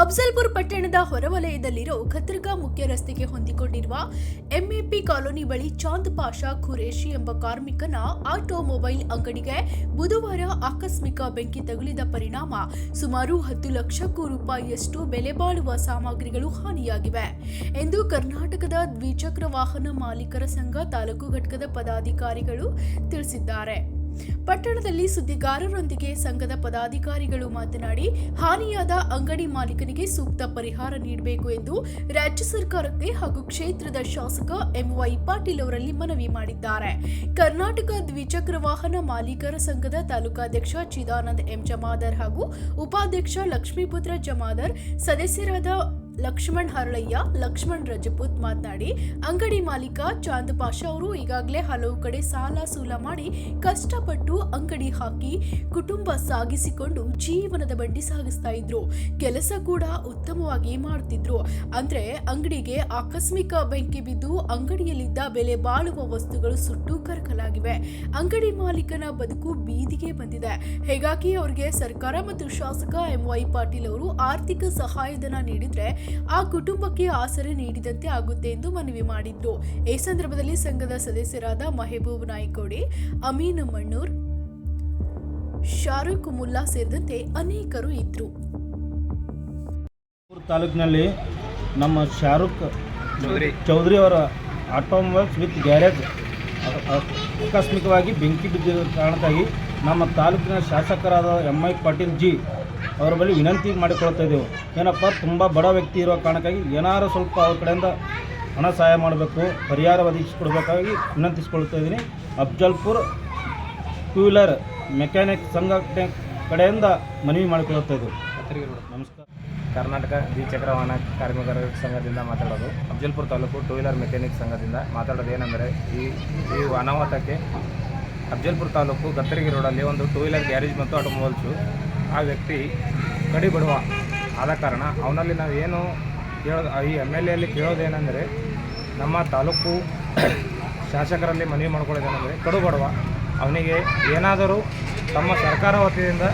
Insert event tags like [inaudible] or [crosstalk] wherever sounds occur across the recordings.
ಅಫ್ಜಲ್ಪುರ್ ಪಟ್ಟಣದ ಹೊರವಲಯದಲ್ಲಿರೋ ಖತ್ರಗಾ ಮುಖ್ಯ ರಸ್ತೆಗೆ ಹೊಂದಿಕೊಂಡಿರುವ ಎಂಎಪಿ ಕಾಲೋನಿ ಬಳಿ ಚಾಂದ್ ಪಾಷಾ ಖುರೇಶಿ ಎಂಬ ಕಾರ್ಮಿಕನ ಆಟೋಮೊಬೈಲ್ ಅಂಗಡಿಗೆ ಬುಧವಾರ ಆಕಸ್ಮಿಕ ಬೆಂಕಿ ತಗುಲಿದ ಪರಿಣಾಮ ಸುಮಾರು ಹತ್ತು ಲಕ್ಷಕ್ಕೂ ರೂಪಾಯಿಯಷ್ಟು ಬೆಲೆ ಬಾಳುವ ಸಾಮಗ್ರಿಗಳು ಹಾನಿಯಾಗಿವೆ. ಎಂದು ಕರ್ನಾಟಕದ ದ್ವಿಚಕ್ರ ವಾಹನ ಮಾಲೀಕರ ಸಂಘ ತಾಲೂಕು ಘಟಕದ ಪದಾಧಿಕಾರಿಗಳು ತಿಳಿಸಿದ್ದಾರೆ. ಪಟ್ಟಣದಲ್ಲಿ ಸುದ್ದಿಗಾರರೊಂದಿಗೆ ಸಂಘದ ಪದಾಧಿಕಾರಿಗಳು ಮಾತನಾಡಿ, ಹಾನಿಯಾದ ಅಂಗಡಿ ಮಾಲೀಕನಿಗೆ ಸೂಕ್ತ ಪರಿಹಾರ ನೀಡಬೇಕು ಎಂದು ರಾಜ್ಯ ಸರ್ಕಾರಕ್ಕೆ ಹಾಗೂ ಕ್ಷೇತ್ರದ ಶಾಸಕ ಎಂ ವೈ ಪಾಟೀಲ್ ಅವರಲ್ಲಿ ಮನವಿ ಮಾಡಿದ್ದಾರೆ. ಕರ್ನಾಟಕ ದ್ವಿಚಕ್ರ ವಾಹನ ಮಾಲೀಕರ ಸಂಘದ ತಾಲೂಕಾಧ್ಯಕ್ಷ ಚಿದಾನಂದ್ ಎಂ. ಜಮಾದರ್ ಹಾಗೂ ಉಪಾಧ್ಯಕ್ಷ ಲಕ್ಷ್ಮೀಪುತ್ರ ಜಮಾದರ್, ಸದಸ್ಯರಾದ ಲಕ್ಷ್ಮಣ್ ಹರಳಯ್ಯ, ಲಕ್ಷ್ಮಣ್ ರಜಪೂತ್ ಮಾತನಾಡಿ, ಅಂಗಡಿ ಮಾಲೀಕ ಚಾಂದ್ ಪಾಷಾ ಅವರು ಈಗಾಗಲೇ ಹಲವು ಕಡೆ ಸಾಲ ಸೂಲ ಮಾಡಿ ಕಷ್ಟಪಟ್ಟು ಅಂಗಡಿ ಹಾಕಿ ಕುಟುಂಬ ಸಾಗಿಸಿಕೊಂಡು ಜೀವನದ ಬಂಡಿ ಸಾಗಿಸ್ತಾ ಇದ್ರು. ಕೆಲಸ ಕೂಡ ಉತ್ತಮವಾಗಿ ಮಾಡ್ತಿದ್ರು. ಅಂದ್ರೆ ಅಂಗಡಿಗೆ ಆಕಸ್ಮಿಕ ಬೆಂಕಿ ಬಿದ್ದು ಅಂಗಡಿಯಲ್ಲಿದ್ದ ಬೆಲೆ ಬಾಳುವ ವಸ್ತುಗಳು ಸುಟ್ಟು ಕರಕಲಾಗಿವೆ. ಅಂಗಡಿ ಮಾಲೀಕನ ಬದುಕು ಬೀದಿಗೆ ಬಂದಿದೆ. ಹೀಗಾಗಿ ಅವರಿಗೆ ಸರ್ಕಾರ ಮತ್ತು ಶಾಸಕ ಎಂ ವೈ ಪಾಟೀಲ್ ಅವರು ಆರ್ಥಿಕ ಸಹಾಯಧನ ನೀಡಿದ್ರೆ ಆ ಕುಟುಂಬಕ್ಕೆ ಆಸರೆ ನೀಡಿದಂತೆ ಆಗುತ್ತೆ ಎಂದು ಮನವಿ ಮಾಡಿದ್ರು ಈ ಸಂದರ್ಭದಲ್ಲಿ ಸಂಘದ ಸದಸ್ಯರಾದ ಮಹಬೂಬ್ ನಾಯ್ಕೋಡಿ ಅಮೀನ್ ಮಣ್ಣೂರ್ ಶಾರುಖ್ ಮುಲ್ಲಾ ಸೇರಿದಂತೆ ಅನೇಕರು ಇದ್ರು ತಾಲೂಕಿನಲ್ಲಿ ನಮ್ಮ ಶಾರುಖ್ ಚೌಧರಿ. ಅವರ ಆಟೋಮೊಬೈಲ್ಸ್ ವಿತ್ ಗ್ಯಾರೇಜ್ ಆಕಸ್ಮಿಕವಾಗಿ ಬೆಂಕಿ ಬಿದ್ದಿರೋ ಕಾರಣಕ್ಕಾಗಿ ನಮ್ಮ ತಾಲೂಕಿನ ಶಾಸಕರಾದ ಎಂ ಐ ಪಾಟೀಲ್ ಜಿ ಅವರ ಬಳಿ ವಿನಂತಿ ಮಾಡಿಕೊಳ್ತಾ ಇದ್ದೆವು. ಏನಪ್ಪ, ತುಂಬ ಬಡ ವ್ಯಕ್ತಿ ಇರೋ ಕಾರಣಕ್ಕಾಗಿ ಏನಾರು ಸ್ವಲ್ಪ ಅವ್ರ ಕಡೆಯಿಂದ ಹಣ ಸಹಾಯ ಮಾಡಬೇಕು, ಪರಿಹಾರ ಒದಗಿಸಿಕೊಡ್ಬೇಕಾಗಿ ವಿನಂತಿಸ್ಕೊಳ್ತಾ ಇದ್ದೀನಿ. ಅಫ್ಜಲ್ಪುರ್ ಟೂ ವೀಲರ್ ಮೆಕ್ಯಾನಿಕ್ ಸಂಘ ಕಡೆಯಿಂದ ಮನವಿ ಮಾಡಿಕೊಳ್ಳುತ್ತಾ ಇದ್ದೀವಿ. ನಮಸ್ಕಾರ. ಕರ್ನಾಟಕ ದ್ವಿಚಕ್ರ ವಾಹನ ಕಾರ್ಮಿಕರ ಸಂಘದಿಂದ ಮಾತಾಡೋದು. Afzalpur taluk two wheeler mechanic ಸಂಘದಿಂದ ಮಾತಾಡೋದು ಏನಂದರೆ, ಈ ಈ ಅನಾಹುತಕ್ಕೆ ಅಫ್ಜಲ್ಪುರ್ ತಾಲೂಕು ಗತ್ತರಿಗೆ ರೋಡಲ್ಲಿ ಒಂದು ಟೂ ವೀಲರ್ ಗ್ಯಾರೇಜ್ ಮತ್ತು ಆಟೋಮೊಬೈಲ್ಸು ಆ ವ್ಯಕ್ತಿ ಕಡಿ ಬಡವ ಆದ ಕಾರಣ ಅವನಲ್ಲಿ ನಾವು ಏನು ಕೇಳೋದು ಈ ಎಂ ಎಲ್ ಎಲ್ಲಿ ಕೇಳೋದೇನೆಂದರೆ ನಮ್ಮ ತಾಲೂಕು [clears throat] ಶಾಸಕರಲ್ಲಿ ಮನವಿ ಮಾಡ್ಕೊಳ್ಳೋದೇನೆಂದರೆ ಕಡು ಬಡವ ಅವನಿಗೆ ಏನಾದರೂ ತಮ್ಮ ಸರ್ಕಾರ ವತಿಯಿಂದ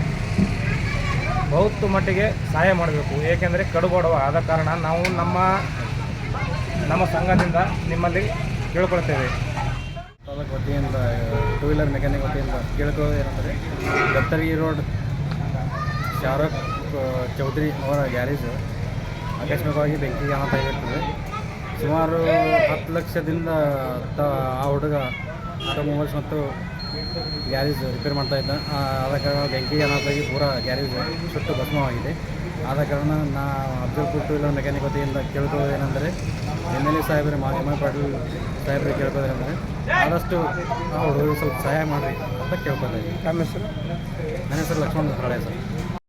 ಬಹುತ್ತು ಮಟ್ಟಿಗೆ ಸಹಾಯ ಮಾಡಬೇಕು. ಏಕೆಂದರೆ ಕಡುಬಡವ ಆದ ಕಾರಣ ನಾವು ನಮ್ಮ ನಮ್ಮ ಸಂಘದಿಂದ ನಿಮ್ಮಲ್ಲಿ ಕೇಳ್ಕೊಳ್ತೇವೆ. ತಾಲೂಕು ವತಿಯಿಂದ, ಟೂ ವೀಲರ್ ಮೆಕ್ಯಾನಿಕ್ ವತಿಯಿಂದ ಕೇಳ್ಕೊಳ್ಳೋದು ಏನಂದರೆ ಗತ್ತಗಿ ರೋಡ್ ಶಾರುಖ್ ಆ, ಚೌಧರಿ ಅವರ ಗ್ಯಾರೇಜ್. ಆಕಸ್ಮಿಕವಾಗಿ ಬೆಂಕಿಗೆ ಅನಾಥ ಆಗಿರ್ತದೆ ಸುಮಾರು ಹತ್ತು ಲಕ್ಷದಿಂದ ತ ಆ ಹುಡುಗ ಆಟೋಮೊಬೈಲ್ಸ್ ಮತ್ತು ಗ್ಯಾರೇಜ್ ರಿಪೇರ್ ಮಾಡ್ತಾ ಇದ್ದ. ಆದ ಕಾರಣ ಬೆಂಕಿಗೆ ಅನಾಥಾಗಿ ಪೂರ ಗ್ಯಾರೇಜ್ ಸುಟ್ಟು ಭಸ್ಮವಾಗಿದೆ. ಆದ ಕಾರಣ ನಾ ಅಬ್ದುಲ್ ಟೂ ವೀಲರ್ ಮೆಕ್ಯಾನಿಕ್ ವತಿಯಿಂದ ಕೇಳ್ಕೊಳ್ಳೋದು ಏನಂದರೆ ಎಂ ಎಲ್ ಎ ಸಾಹೇಬರು ಮಾ ಎಂ ಎ ಪಾಟೀಲ್ ಸಾಹೇಬ್ರಿಗೆ ಕೇಳ್ಕೊಳ್ಳೋದೇನೆಂದರೆ ಆದಷ್ಟು ಆ ಹುಡುಗರಿಗೆ ಸ್ವಲ್ಪ ಸಹಾಯ ಮಾಡಿ ಅಂತ ಕೇಳ್ಕೊತಾ ಇದ್ದೀನಿ ನಮ್ಮ ಹೆಸರು? ನನ್ನ ಹೆಸರು ಲಕ್ಷ್ಮಣ ಸರ್.